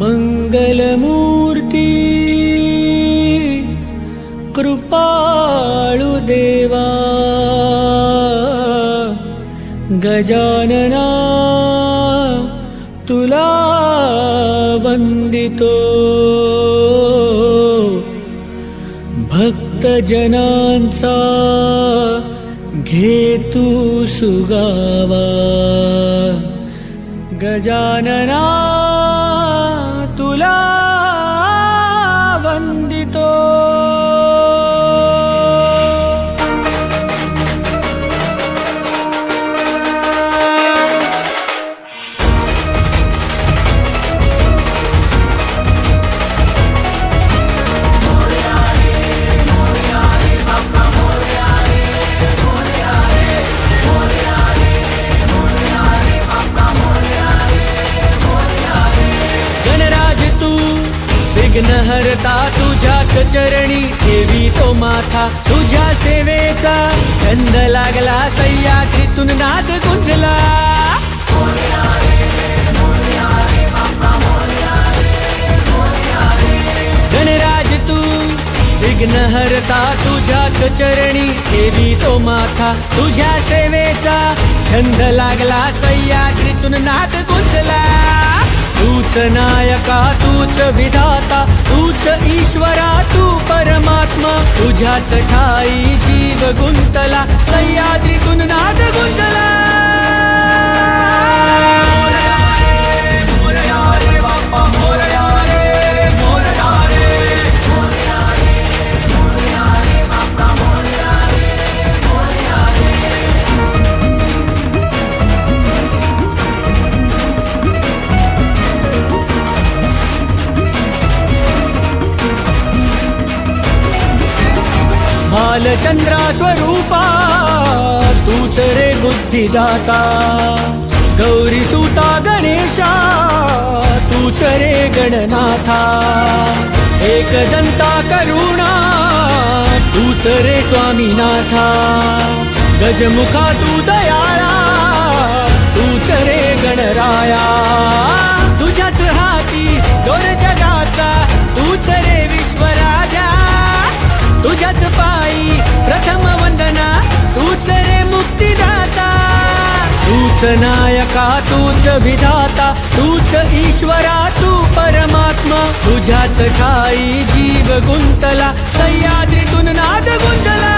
मङ्गलमूर्ती कृपाळु देवा। गजानना तुला वन्दितो भक्तजनांचा घेतु सुगावा। गजानना love करता तुझ्याच चरणी देवी तो माथा. तुझ्या सेवेचा छंद लागला सह्याद्रीतून नाद गुंजला. तूच नायका तूच विधाता तूच ईश्वरा तू परमात्मा. तुझ्याच ठाई जीव गुंतला सह्याद्रीतून नाद गुंतला बालचंद्रा स्वरूपा तूच रे बुद्धिदाता. गौरी सुता गणेशा तूच रे गणनाथा. एकदंता करुणा तूच रे स्वामीनाथा. गजमुखा तू दयाळा तूच रे गणराया. तुझ्याच हाती दोर जगाचा तूच रे विश्वराजा. तुझ्याच पायी प्रथम वंदना तूच रे मुक्तिदाता. तूच नायका तूच विधाता तूच ईश्वरा तू परमात्मा. तुझ्याच ठाई जीव गुंतला सह्याद्रीतून नाद गुंतला.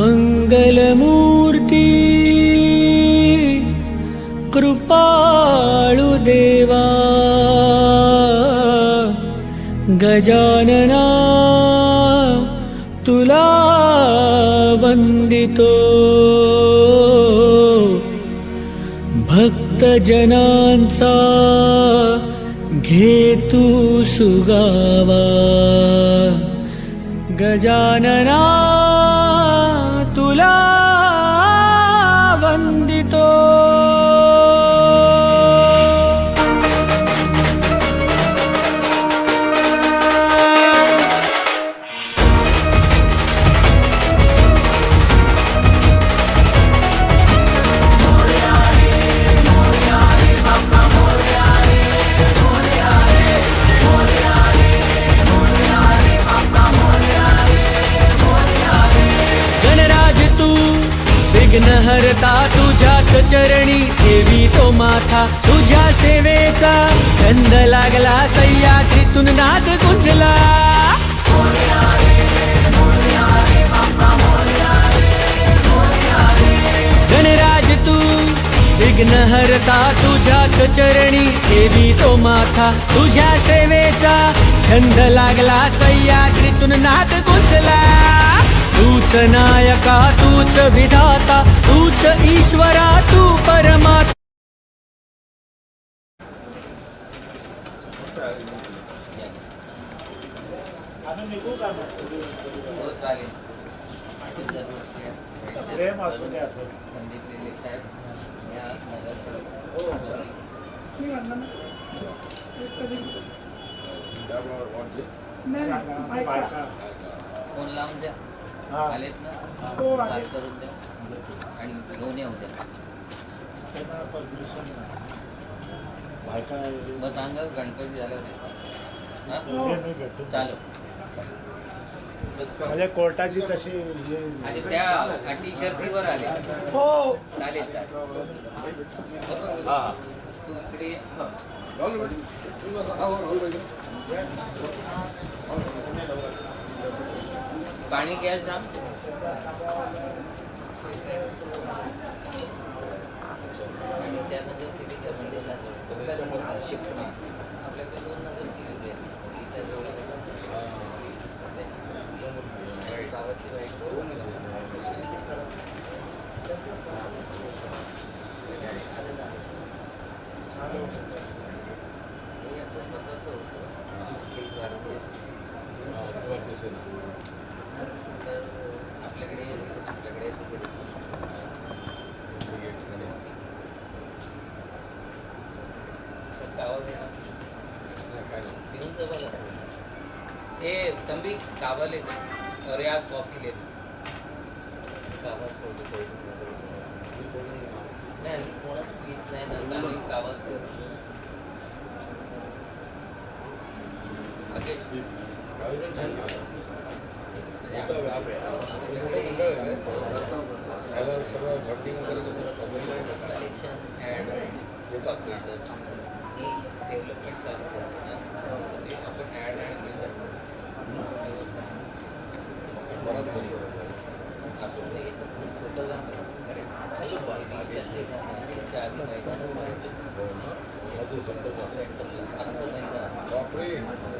मङ्गलमूर्ती कृपाळु देवा। गजानना तुला वन्दितो भक्तजनांचा घेतु सुगावा। गजानना तो माथा तुझ्या सेवेचा छंद लागला सह्याद्रीतून नाद गुंजला तूच नायका तूच विधाता तूच ईश्वरा तू परमात्मा. प्रेम असू द्या साहेब या फोन लावून द्या. हा. आलेत ना? हो, पास. करून द्या. आणि घेऊन येऊ द्या. त्यांना परमिशन नाही. बायका मग सांगा गणपती झाल्यावर येतो. हा? हे. मी भेटू चालेल. म्हणजे कोर्टाची तशी हे आणि त्या अटी शर्तीवर आले. हो. चालेल चालेल. तू इकडे ये. त्या नगरसेविका पाणी शिफ्ट हा. आपल्याकडे दोन नगरसेविका आहेत इथं जवळ होतं. एक भारतीय आता आपल्याकडे आपल्याकडे तिकडे सर कावा पिऊन ए तंबी कावा ले अरे आज कॉफी ले कावा सोडू नाही आणि कोणाच पीत नाही ना तर आम्ही कावा कलेक्शन ॲड बिल्डर ही डेव्हलपमेंट चालू करतो आपण ॲड आणि बिल्डर व्यवस्था आपण ते छोटं काम त्याच्या आधी मैदान आत्ता मैदान कोणते ठरलं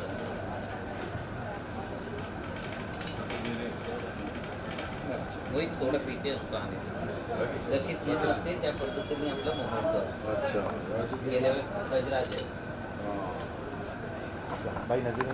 मोहित थोडं पिते असतो आम्ही. जशी पीत असते त्या पद्धतीने आपला मोहन असतो. अच्छा. व्यवस्थित गेल्या वेळेस गजराज आहे. बाई नजर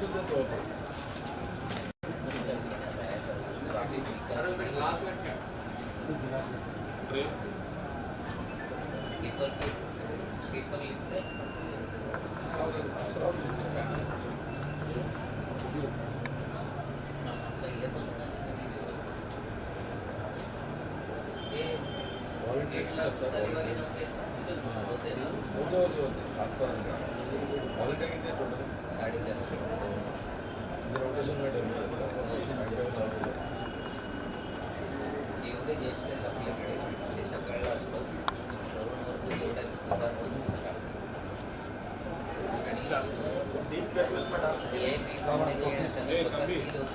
विसर्जन कुठे जातात? तिथून जातो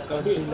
કઢી.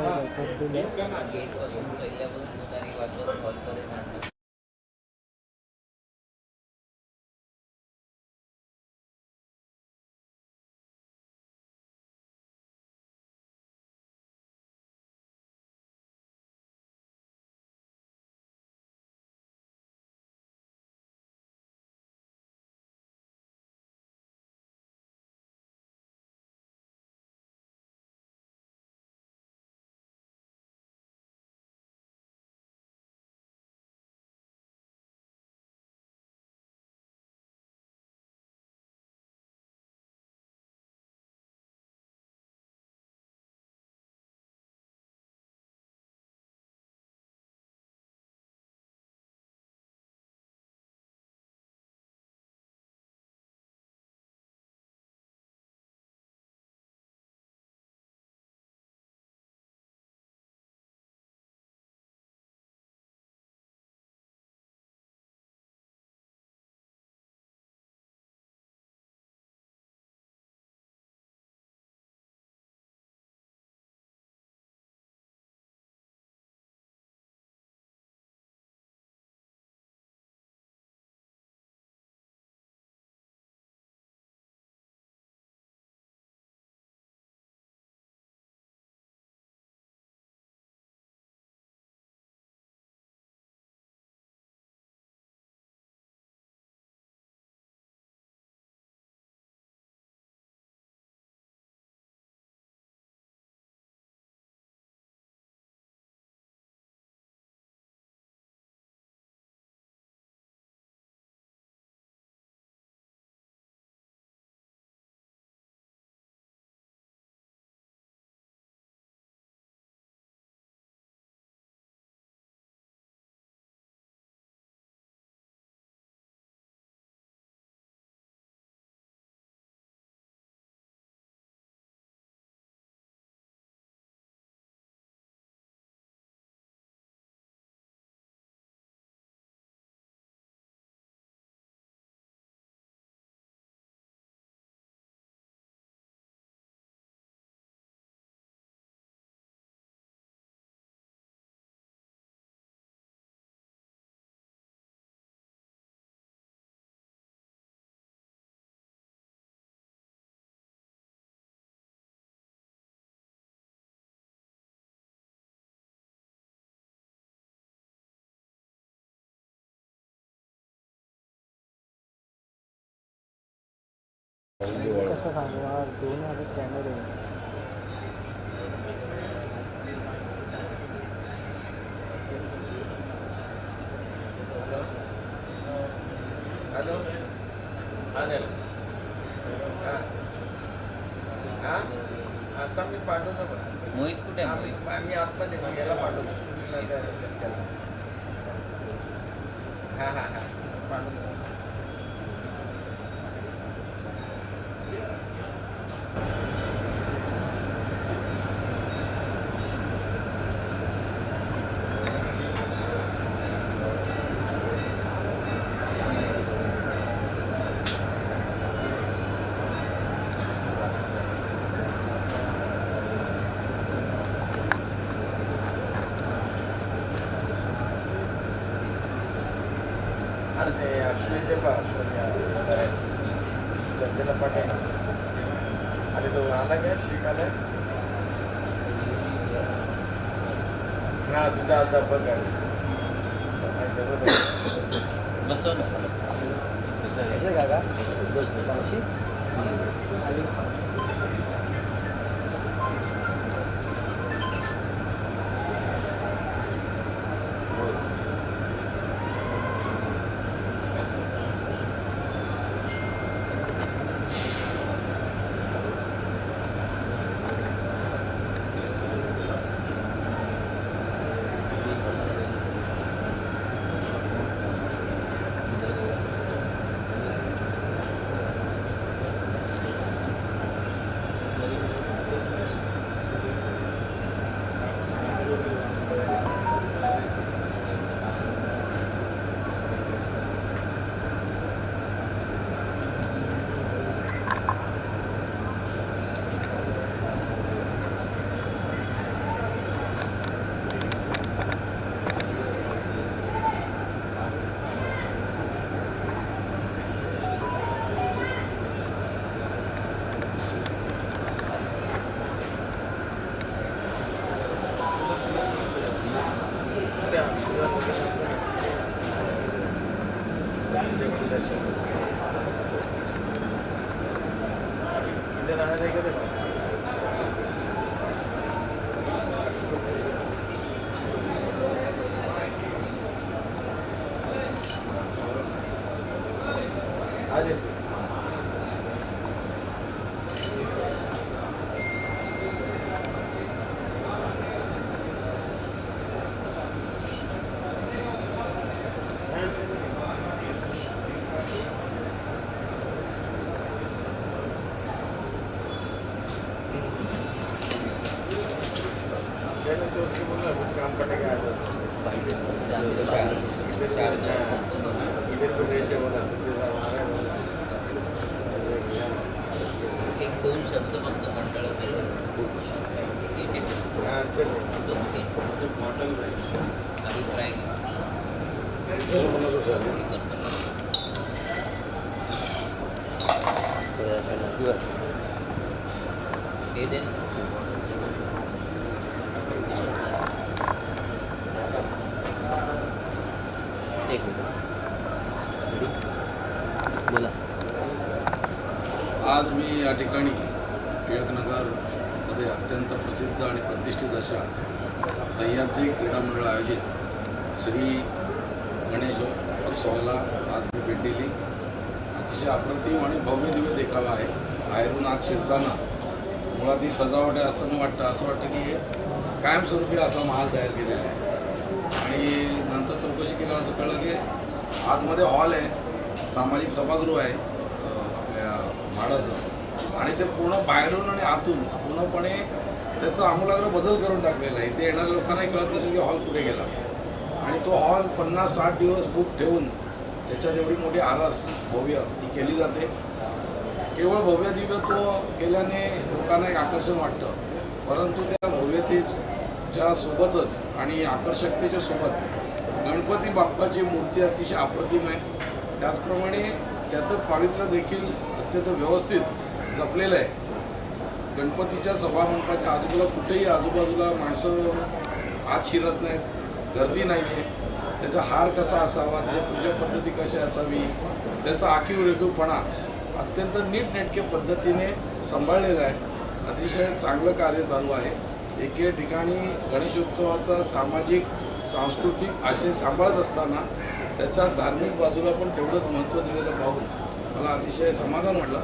कसं सांगणार दोन हजार कॅमेरे हॅलो चालेल शिकाले ना दूधा आता पकड़ ऐसे क्या का दोस्त बताओ शिक अली हे दे बोला. आज मी या ठिकाणी टिळकनगरमध्ये अत्यंत प्रसिद्ध आणि प्रतिष्ठित अशा सह्याद्री क्रीडा मंडळ आयोजित श्री गणेशोत्सवाला आज मी भेट दिली. अतिशय अप्रतिम आणि भव्य दिव्य देखावा आहे. बाहेरून आज शिरताना मुळात ही सजावट आहे असं न वाटतं असं वाटतं की हे कायमस्वरूपी असा महाल तयार केलेला आहे. आणि नंतर चौकशी केल्यावर असं कळलं की आतमध्ये हॉल आहे सामाजिक सभागृह आहे आपल्या माडाचं आणि ते पूर्ण बाहेरून आणि आतून पूर्णपणे त्याचा आमूलाग्र बदल करून टाकलेला आहे. इथे येणाऱ्या लोकांनाही कळत नसेल की हॉल कुठे गेला. आणि तो हॉल पन्नास साठ दिवस बुक ठेवून त्याच्यात एवढी मोठी आरास भव्य ही केली जाते. केवळ भव्य दिव्य तो केल्याने लोकांना एक आकर्षण वाटतं. परंतु त्या भव्यतेच्या सोबतच आणि आकर्षकतेच्या सोबत गणपती बाप्पाची मूर्ती अतिशय अप्रतिम आहे. त्याचप्रमाणे त्याचं पावित्र्य देखील अत्यंत व्यवस्थित जपलेलं आहे. गणपतीच्या सभामंडपाच्या आजूबाजूला कुठेही आजूबाजूला माणसं आत शिरत नाहीत गर्दी नाही आहे. त्याचा हार कसा असावा त्याच्या पूजा पद्धती कशी असावी त्याचा आखीव रेखीवपणा अत्यंत नीटनेटके पद्धतीने सांभाळलेला आहे. अतिशय चांगलं कार्य चालू आहे. एके ठिकाणी गणेशोत्सवाचा सामाजिक सांस्कृतिक आशय सांभाळत असताना त्याच्या धार्मिक बाजूला पण तेवढंच महत्त्व दिलेलं पाहून मला अतिशय समाधान वाटलं.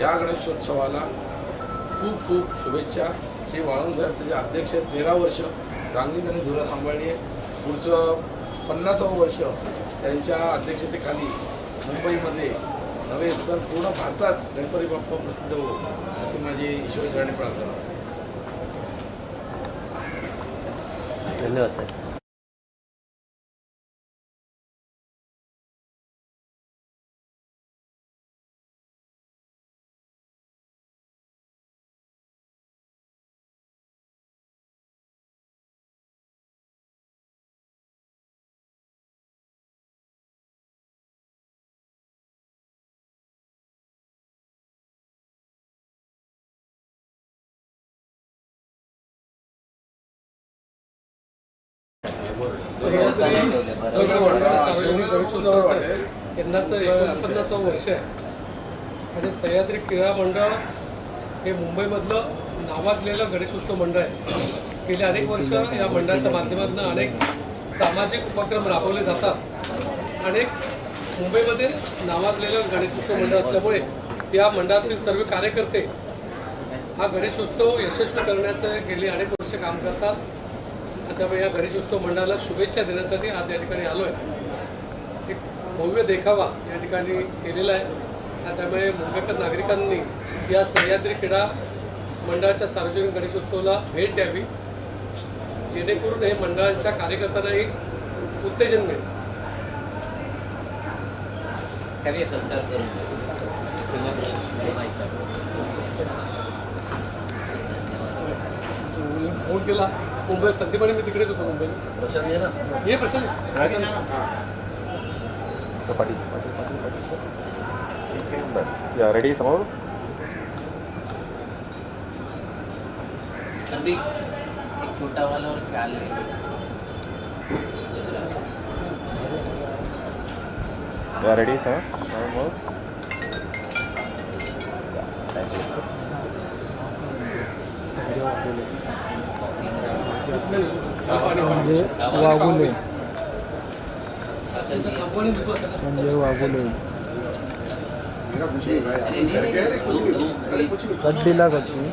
या गणेशोत्सवाला खूप खूप शुभेच्छा. श्री वाळून साहेब त्याचे अध्यक्ष तेरा वर्ष चांगली त्यांनी धुरा सांभाळली आहे. पुढचं पन्नासावं वर्ष त्यांच्या अध्यक्षतेखाली मुंबईमध्ये नव्हे तर पूर्ण भारतात गणपती बाप्पा प्रसिद्ध हो अशी माझी ईश्वरचरणी प्रार्थना. धन्यवाद साहेब. वाटेल. यंदाचं वर्ष आहे आणि सह्याद्री क्रीडा मंडळ हे मुंबईमधलं नावाजलेलं गणेशोत्सव मंडळ आहे गेले अनेक वर्ष या मंडळाच्या माध्यमातून अनेक सामाजिक उपक्रम राबवले जातात अनेक मुंबईमध्ये नावाजलेलं गणेशोत्सव मंडळ असल्यामुळे या मंडळातील सर्व कार्यकर्ते हा गणेशोत्सव यशस्वी करण्याचं गेली अनेक वर्ष काम करतात त्यामुळे या गणेशोत्सव मंडळाला शुभेच्छा देण्यासाठी आज या ठिकाणी आलो आहे एक भव्य देखावा या ठिकाणी केलेला आहे. त्यामुळे मुंबईकर नागरिकांनी या सह्याद्री क्रीडा मंडळाच्या सार्वजनिक गणेशोत्सवाला भेट द्यावी. जेणेकरून हे मंडळांच्या कार्यकर्त्यांनाही उत्तेजन मिळेल. फोन केला. मुंबईत संदीपाने मी तिकडेच होतो मुंबईला. प्रशांत ये ना. ये प्रसन्न पाटील पाटील पाटील बस. या रेडी समोर? तभी एक छोटा वाला और ख्याल ले? गुजरात या रेडी सर मग म्हणजे वागुले म्हणजे वागुले कड्डीला कट्टी